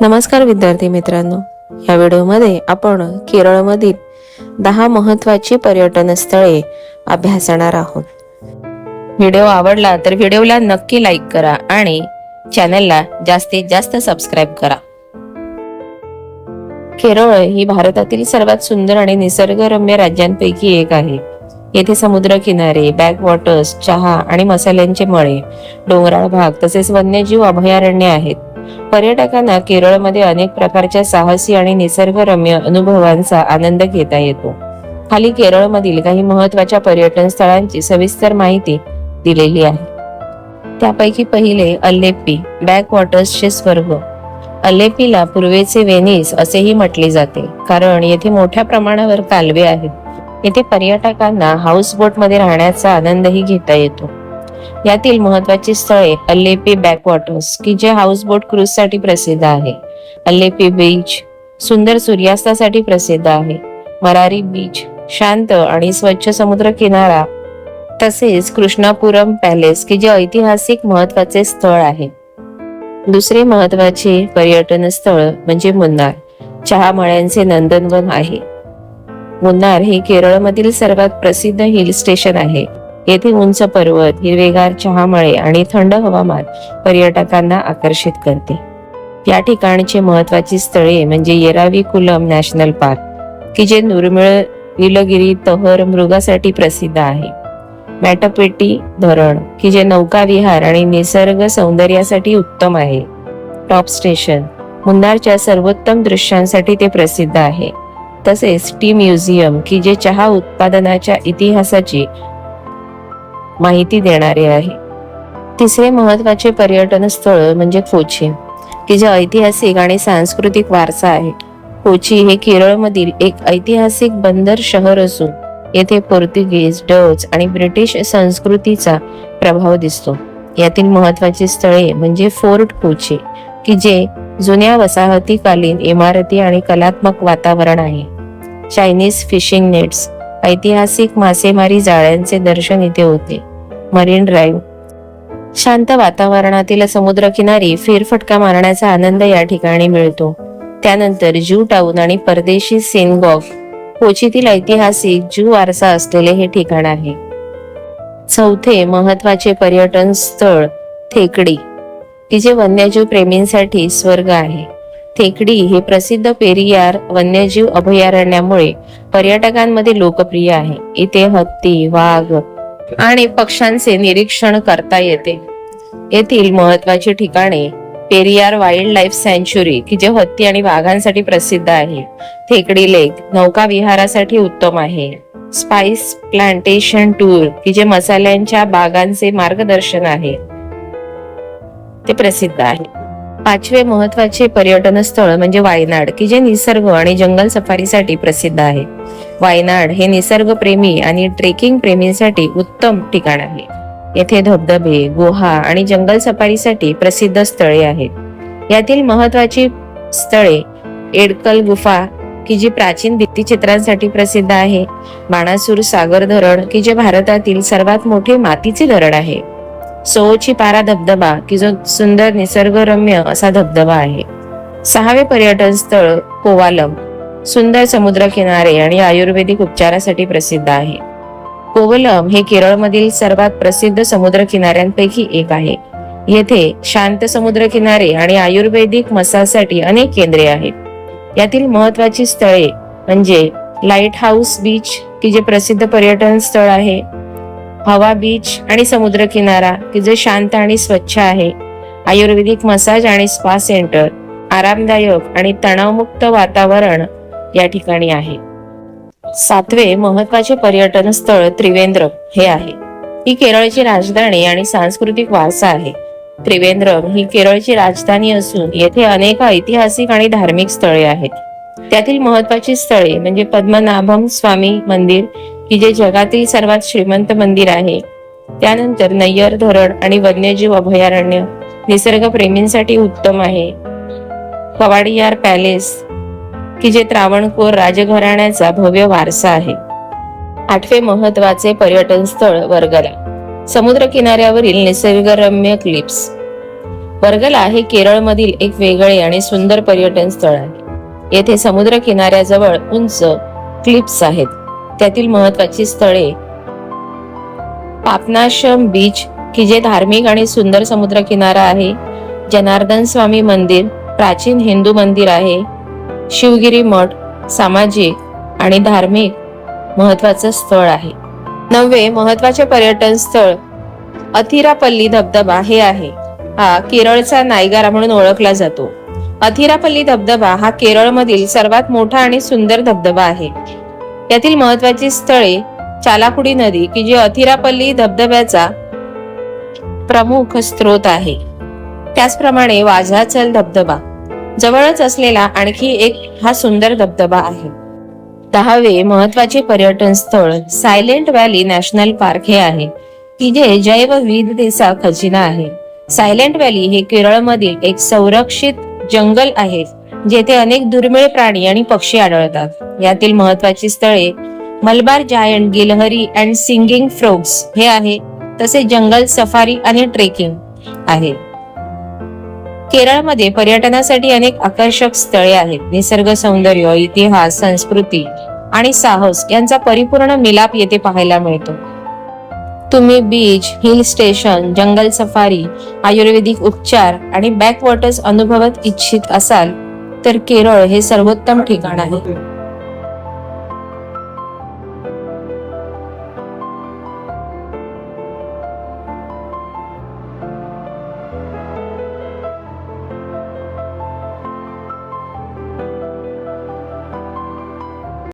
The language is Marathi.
नमस्कार विद्यार्थी मित्रांनो. या व्हिडिओमध्ये आपण केरळमधील दहा महत्वाची पर्यटन स्थळे अभ्यासणार आहोत. व्हिडिओ आवडला तर व्हिडिओला नक्की लाईक करा आणि चॅनलला जास्तीत जास्त सबस्क्राईब करा. केरळ ही भारतातील सर्वात सुंदर आणि निसर्गरम्य राज्यांपैकी एक आहे. येथे समुद्र किनारे बॅकवॉटर्स चहा आणि मसाल्यांचे मळे डोंगराळ भाग तसेच वन्यजीव अभयारण्य आहेत. पर्यटकांना केरळमध्ये अनेक प्रकारच्या साहसी आणि निसर्गरम्य अनुभवांचा आनंद घेता येतो. खाली केरळमधील काही महत्त्वाच्या पर्यटन स्थळांची सविस्तर माहिती दिलेली आहे. त्यापैकी पहिले अल्लेप्पी बॅकवॉटर्सचे स्वर्ग. अल्लेपीला पूर्वेचे वेनिस असेही म्हटले जाते कारण येथे मोठ्या प्रमाणावर कालवे आहेत. येथे पर्यटकांना हाऊस बोटमध्ये राहण्याचा आनंदही घेता येतो. यातील महत्वाची स्थळे अल्लेपी बॅकवॉटर्स की जे हाऊसबोट क्रूजसाठी क्रूजसाठी प्रसिद्ध आहे. अल्लेपी बीच सुंदर सूर्यास्तासाठी प्रसिद्ध आहे. मरारी बीच शांत आणि स्वच्छ समुद्र किनारा तसेच कृष्णापुरम पॅलेस की जे ऐतिहासिक महत्त्वाचे स्थळ आहे. दुसरे महत्त्वाचे पर्यटन स्थळ म्हणजे मुन्नार चहा मळ्यांचे नंदनवन आहे. मुन्नार हे केरळमधील सर्वात प्रसिद्ध हिल स्टेशन आहे. येथे उंच पर्वत हिरवेगार चहामळे आणि थंड हवामान पर्यटकांना आकर्षित करते. या ठिकाणची महत्वाची स्थळे म्हणजे येरावी कुलम नॅशनल पार्क की जे दुर्मिळ विलगिरी तहर मृगासाठी प्रसिद्ध आहे. मॅटपेटी धरण की जे नौकाविहार आणि निसर्ग सौंदर्यासाठी उत्तम आहे. टॉप स्टेशन मुन्नारच्या सर्वोत्तम दृश्यांसाठी ते प्रसिद्ध आहे. तसेच टी म्युझियम की जे चहा उत्पादनाच्या इतिहासाची माहिती देणारे आहे. तिसरे महत्त्वाचे पर्यटन स्थळ म्हणजे कोची की जे ऐतिहासिक आणि सांस्कृतिक वारसा आहे. कोची हे केरळमधील एक ऐतिहासिक बंदर शहर असून येथे पोर्तुगीज डच आणि ब्रिटिश संस्कृतीचा प्रभाव दिसतो. यातील महत्वाची स्थळे म्हणजे फोर्ट कोची की जे जुन्या वसाहतीकालीन इमारती आणि कलात्मक वातावरण आहे. चायनीज फिशिंग नेट्स ऐतिहासिक मासेमारी जाळ्यांचे दर्शन इथे होते. Marine Drive. शांत वातावरणातील समुद्रकिनारी फेरफटका मारण्याचा आनंद या ठिकाणी मिळतो. त्यानंतर जू टाऊन आणि परदेशी सेनगॉग कोचीतील ऐतिहासिक जू वारसा असलेले हे ठिकाण आहे. चौथे महत्त्वाचे पर्यटन स्थळ थेकडी. की जे वन्यजीव प्रेमींसाठी स्वर्ग आहे. थेकडी हे प्रसिद्ध पेरियार वन्यजीव अभयारण्यामुळे पर्यटकांमध्ये लोकप्रिय आहे. इथे हत्ती वाघ आणि पक्ष्यांचे निरीक्षण करता येते. येथील महत्वाची ठिकाणे पेरियार वाईल्ड लाईफ सँच्युरी की जे हत्ती आणि वाघांसाठी प्रसिद्ध आहे. थेकडी लेक नौका विहारासाठी उत्तम आहे. स्पाइस प्लांटेशन टूर की जे मसाल्यांच्या बागांचे मार्गदर्शन आहे ते प्रसिद्ध आहे. पाचवे महत्त्वाचे पर्यटन स्थळ म्हणजे वायनाड की जे निसर्ग आणि जंगल सफारीसाठी प्रसिद्ध आहे. वायनाड हे निसर्गप्रेमी आणि ट्रेकिंग प्रेमींसाठी उत्तम ठिकाण आहे. येथे धबधबे गुहा आणि जंगल सफारीसाठी प्रसिद्ध स्थळे आहेत. यातील महत्वाची स्थळे एडकल गुफा की जी प्राचीन भित्तिचित्रांसाठी प्रसिद्ध आहे बाणासूर सागर धरण की जे भारतातील सर्वात मोठे मातीचे धरण आहे. सोची पारा धबधबा की जो सुंदर निसर्गरम्य असा धबधबा आहे. सहावे पर्यटन स्थळ कोवालम सुंदर समुद्र किनारे आणि आयुर्वेदिक उपचारासाठी प्रसिद्ध आहे. कोवलम हे केरळमधील सर्वात प्रसिद्ध समुद्र किनाऱ्यांपैकी एक आहे. येथे शांत समुद्र किनारे आणि आयुर्वेदिक मसाजसाठी अनेक केंद्रे आहेत. यातील महत्वाची स्थळे म्हणजे लाइट हाऊस बीच की जे प्रसिद्ध पर्यटन स्थळ आहे हवा बीच आणि समुद्र किनारा की जे शांत आणि स्वच्छ आहे. आयुर्वेदिक मसाज आणि स्पा सेंटर आरामदायक आणि तणावमुक्त वातावरण या ठिकाणी आहे. सातवे महत्त्वाचे पर्यटन स्थळ त्रिवेंद्रम हे आहे. ही केरळची राजधानी आणि सांस्कृतिक वारसा आहे. त्रिवेंद्रम ही केरळची राजधानी असून येथे अनेक ऐतिहासिक आणि धार्मिक स्थळे आहेत. त्यातील महत्वाची स्थळे म्हणजे पद्मनाभम स्वामी मंदिर की जे जगातील सर्वात श्रीमंत मंदिर आहे. त्यानंतर नय्यर धरण आणि वन्यजीव अभयारण्य निसर्ग प्रेमींसाठी उत्तम आहे. कवाडियार पॅलेस की जे त्रावणकोर राजघराण्याचा भव्य वारसा आहे. आठवे महत्त्वाचे पर्यटन स्थळ वर्गला. समुद्र किनाऱ्यावरील निसर्गरम्य क्लिप्स. वर्गला हे केरळमधील एक वेगळे आणि सुंदर पर्यटन स्थळ आहे. येथे समुद्र किनाऱ्याजवळ उंच क्लिप्स आहेत. त्यातील महत्वाची स्थळे. पापनाशम बीच की जे धार्मिक आणि सुंदर समुद्र किनारा आहे जनार्दन स्वामी मंदिर प्राचीन हिंदू मंदिर आहे शिवगिरी मठ सामाजिक आणि धार्मिक महत्वाचं स्थळ आहे. नववे महत्त्वाचे पर्यटन स्थळ अथिरापल्ली धबधबा हे आहे. हा केरळचा नायगारा म्हणून ओळखला जातो. अथिरापल्ली धबधबा हा केरळमधील सर्वात मोठा आणि सुंदर धबधबा आहे. यातील महत्वाची स्थळे चालाकुडी नदी की जी अथिरापल्ली धबधब्याचा प्रमुख स्रोत आहे. त्याचप्रमाणे वाझाचल धबधबा. जवळच असलेला आणखी एक हा सुंदर धबधबा आहे. दहावे महत्त्वाचे पर्यटन स्थळ सायलेंट व्हॅली नॅशनल पार्क हे आहे की जे जैव विविधतेचा खजिना आहे. सायलेंट व्हॅली हे केरळमधील एक संरक्षित जंगल आहे जेथे अनेक दुर्मिळ प्राणी आणि पक्षी आढळतात. यातील महत्वाची स्थळे मलबार जायंट गिलहरी अँड सिंगिंग फ्रोग्स हे आहे तसे जंगल सफारी आणि ट्रेकिंग आहे. केरळमध्ये पर्यटनासाठी अनेक आकर्षक स्थळे आहेत. निसर्ग सौंदर्य इतिहास संस्कृती आणि साहस यांचा परिपूर्ण मिलाप येथे पाहायला मिळतो. तुम्ही beach hill station jungle safari Ayurvedic उपचार आणि बॅकवॉटर्स अनुभवत इच्छित असाल तर केरळ हे सर्वोत्तम ठिकाण आहे.